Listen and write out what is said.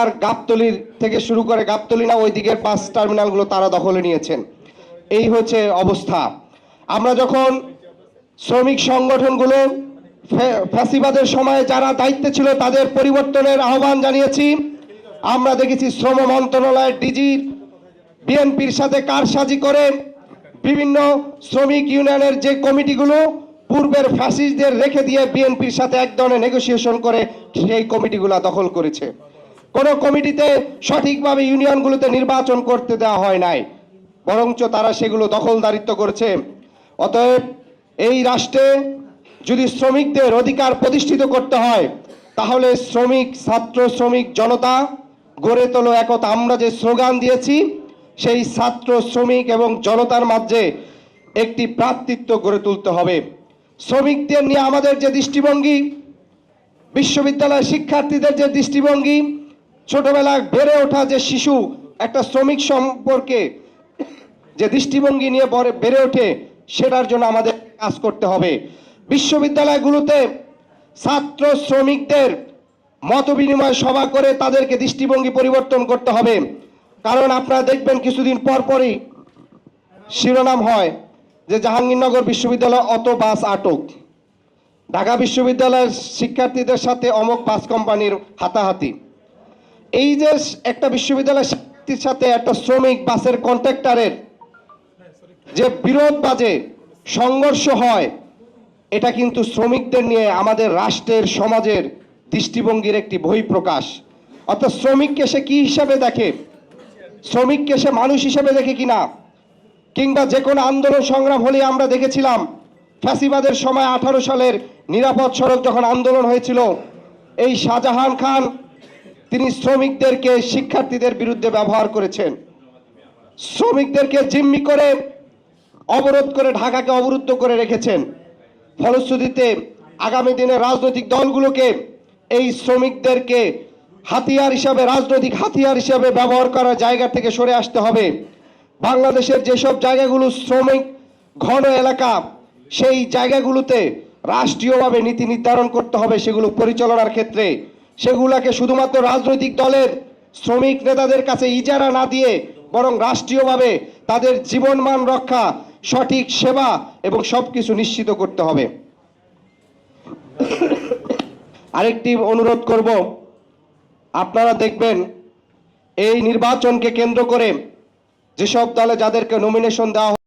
ঢাকার গাবতলির থেকে শুরু করে গাবতলি না ওই দিকের বাস টার্মিনালগুলো তারা দখলে নিয়েছেন। এই হচ্ছে অবস্থা। আমরা যখন শ্রমিক সংগঠনগুলো ফ্যা- ফ্যাসিবাদের সময় যারা দায়িত্বে ছিল তাদের পরিবর্তনের আহ্বান জানিয়েছি। আমরা দেখেছি শ্রম মন্ত্রণালয়ের ডিজি, বিএনপির সাথে কারসাজি করে বিভিন্ন শ্রমিক ইউনিয়নের যে কমিটিগুলো পূর্বের ফ্যাসিস্টদের রেখে দিয়ে বিএনপির সাথে এক ধরনের নেগোসিয়েশন করে সেই কমিটিগুলো দখল করেছে। কোনো কমিটিতে সঠিকভাবে ইউনিয়নগুলোতে নির্বাচন করতে দেওয়া হয় নাই। বরঞ্চ তারা সেগুলো দখলদারিত্ব করেছে। অতএব এই রাষ্ট্রে যদি শ্রমিকদের অধিকার প্রতিষ্ঠিত করতে হয়, তাহলে শ্রমিক, ছাত্র শ্রমিক জনতা গড়ে তোলো একতা। আমরা যে স্লোগান দিয়েছি, সেই ছাত্র শ্রমিক এবং জনতার মাঝে একটি প্রাতৃত্ব গড়ে তুলতে হবে। শ্রমিকদের নিয়ে আমাদের যে দৃষ্টিভঙ্গি, বিশ্ববিদ্যালয়ের শিক্ষার্থীদের যে দৃষ্টিভঙ্গি ছোটবেলায় বেড়ে ওঠা যে শিশু, একটা শ্রমিক সম্পর্কে যে দৃষ্টিভঙ্গি নিয়ে বড়- ওঠে, সেটার জন্য আমাদের কাজ করতে হবে। বিশ্ববিদ্যালয়গুলোতে ছাত্র শ্রমিকদের মত বিনিময় সভা করে তাদেরকে দৃষ্টিভঙ্গি পরিবর্তন করতে হবে। কারণ আপনারা দেখবেন কিছুদিন পর পরই শিরোনাম হয় যে জাহাঙ্গীরনগর বিশ্ববিদ্যালয় অত বাস আটক। ঢাকা বিশ্ববিদ্যালয়ের শিক্ষার্থীদের সাথে অমক বাস কোম্পানির হাতাহাতি। এই যে একটা বিশ্ববিদ্যালয়ের শিক্ষার্থীর সাথে একটা শ্রমিক বাসের কন্ট্রাক্টরের যে বিরোধ বাজে, সংঘর্ষ হয়, এটা কিন্তু শ্রমিকদের নিয়ে আমাদের রাষ্ট্রের সমাজের দৃষ্টিভঙ্গির একটি বহিঃপ্রকাশ। অর্থাৎ শ্রমিককে সে কি হিসাবে দেখে? শ্রমিককে সে মানুষ হিসাবে দেখে কি না কিংবা যে কোনো আন্দোলন সংগ্রাম হলে আমরা দেখেছিলাম, ফ্যাসিবাদের সময় আঠারো সালের নিরাপদ সড়ক যখন আন্দোলন হয়েছিল, এই শাহজাহান খান তিনি শ্রমিকদেরকে শিক্ষার্থীদের বিরুদ্ধে ব্যবহার করেছেন। শ্রমিকদেরকে জিম্মি করে, অবরোধ করে ঢাকাকে অবরুদ্ধ করে রেখেছেন। ফলশ্রুতিতে আগামী দিনে রাজনৈতিক দলগুলোকে এই শ্রমিকদেরকে হাতিয়ার হিসাবে, রাজনৈতিক হাতিয়ার হিসাবে ব্যবহার করার জায়গা থেকে সরে আসতে হবে। বাংলাদেশের যেসব জায়গাগুলো শ্রমিক ঘন এলাকা, সেই জায়গাগুলোতে রাষ্ট্রীয়ভাবে নীতি নির্ধারণ করতে হবে, সেগুলো পরিচালনার ক্ষেত্রে সেগুলোকে শুধুমাত্র রাজনৈতিক দলের শ্রমিক নেতাদের কাছে ইজারা না দিয়ে বরং রাষ্ট্রীয়ভাবে তাদের জীবনমান রক্ষা, সঠিক সেবা এবং সব কিছু নিশ্চিত করতে হবে। আরেকটি অনুরোধ করব, আপনারা দেখবেন এই নির্বাচনকে কেন্দ্র করে যেসব দলে যাদেরকে নমিনেশন দেওয়া